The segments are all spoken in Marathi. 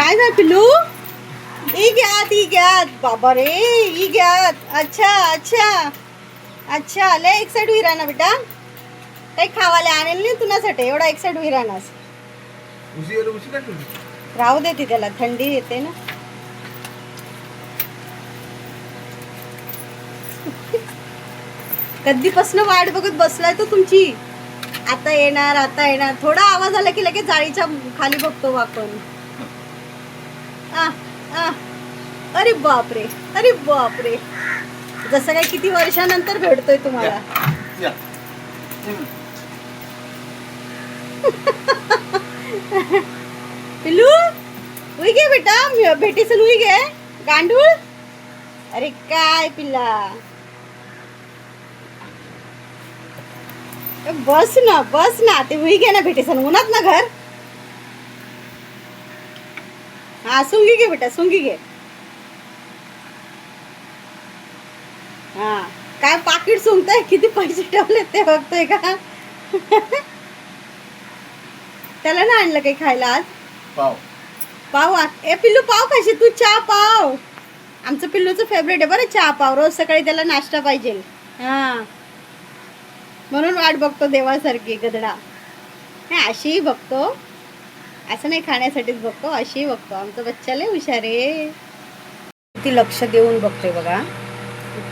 काय झालं पिल्लू? ई घ्यात ई घ्यात बाबा रे ई घ्यात अच्छा अच्छा. अच्छा लय एक साईड विराना बेटा. काही खावाले आणेल नाही तुनासाठी एवढा एक साईड काय ठेवली राहू देते त्याला थंडी येते ना. कधीपासून वाट बघत बसलाय तो तुमची. आता येणार आता येणार. थोडा आवाज आला की लगेच जाळीच्या खाली बघतो आपण. आ, आ. अरे बापरे अरे बापरे. जसं काय किती वर्षानंतर भेटतोय तुम्हाला. या पिल्लू उई घे बेटा मी- उई घे गांडूळ? अरे काय पिल्ला. ए, बस ना बस ना. ते उई घे ना भेटीसन. उन्हात ना घर? हा सुंगी घे बेटा सुंगी घे. हा काय पाकिट सुंगताय? किती पैसे ठेवले ते बघतोय का? त्याला ना आणलं काही खायला आज? पाव. पाव ए पिल्लू पाव खाशी तू चहा पाव. आमचं पिल्लूचं फेवरेट आहे बरं चहा पाव. रोज सकाळी त्याला नाश्ता पाहिजे. हा. म्हणून वाट बघतो देवासारखी गदडा. नाही अशीही बघतो. असं नाही खाण्यासाठीच बघतो अशीही बघतो. आमचं बच्चा लय हुशार आहे. किती लक्ष देऊन बघते बघा.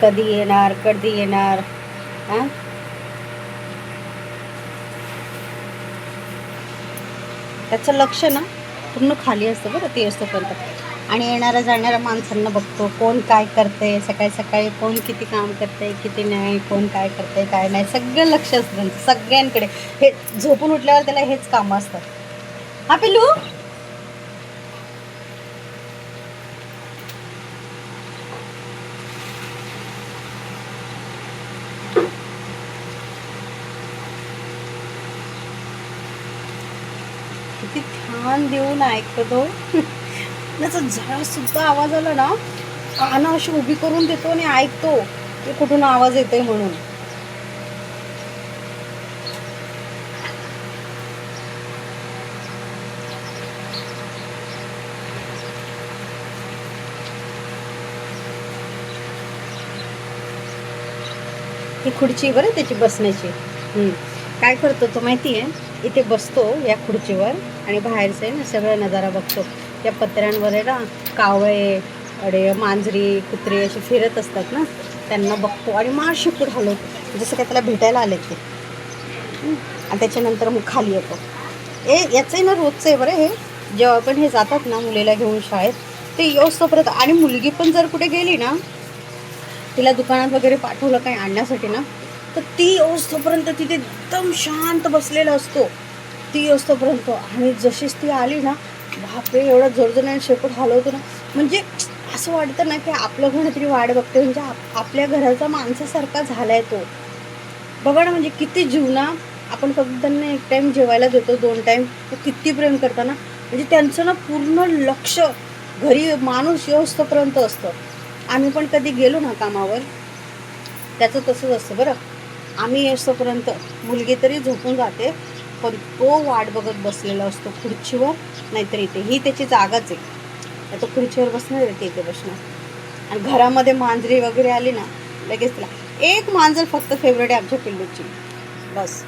कधी येणार कधी येणार हा? त्याचं लक्ष ना पूर्ण खाली असतं बरं ते असतोपर्यंत. आणि येणाऱ्या जाणाऱ्या माणसांना बघतो कोण काय करते सकाळी सकाळी कोण किती काम करते किती नाही कोण काय करते काय नाही. सगळं लक्ष असतं सगळ्यांकडे. हे झोपून उठल्यावर त्याला हेच कामं असतात. हा पिल्लू किती छान देऊन ऐकतो त्याचा झाड सुद्धा आवाज आला ना. काना अशी उभी करून देतो आणि ऐकतो. की कुठून आवाज येतोय म्हणून. ती खुर्ची बरं त्याची बसण्याची. काय करतो तो माहिती आहे? इथे बसतो या खुर्चीवर आणि बाहेरचं आहे ना सगळा नजारा बघतो. त्या पत्र्यांवर आहे ना कावळे अडे मांजरी कुत्रे असे फिरत असतात ना त्यांना बघतो आणि माशी पुढे हलवतो जसं काय त्याला भेटायला आले ते. आणि त्याच्यानंतर मग खाली येतो. ए याचं आहे ना रोजचं आहे बरं हे. जेव्हा पण हे जातात ना मुलीला घेऊन शाळेत ते येऊस्तोपर्यंत आणि मुलगी पण जर कुठे गेली ना तिला दुकानात वगैरे पाठवलं काही आणण्यासाठी ना तर ती येऊस्तोपर्यंत तिथे एकदम शांत बसलेला असतो. ती येऊस्तोपर्यंत आणि जशीच ती आली ना बापरे एवढा जोरजोराने शेपूट हलवतो ना. म्हणजे असं वाटतं ना की आपलं कोणीतरी वाढ बघते म्हणजे आप आपल्या घराचा माणसासारखा झालाय तो. बघा ना म्हणजे किती जीवना आपण फक्त त्यांना एक टाईम जेवायला देतो दोन टाईम तर किती प्रेम करताना. म्हणजे त्यांचं ना पूर्ण लक्ष घरी माणूस येऊस्तोपर्यंत असतं. आम्ही पण कधी गेलो ना कामावर त्याचं तसंच असतं बरं. आम्ही येऊस्तोपर्यंत मुलगी तरी झोपून जाते पण तो वाट बघत बसलेला असतो खुर्चीवर नाहीतर इथे. ही त्याची जागाच आहे. तर तो खुर्चीवर बसणार येते इथे बसणार. आणि घरामध्ये मांजरी वगैरे आली ना लगेच तिला एक मांजर फक्त फेवरेट आहे आमच्या पिल्लूची. बस.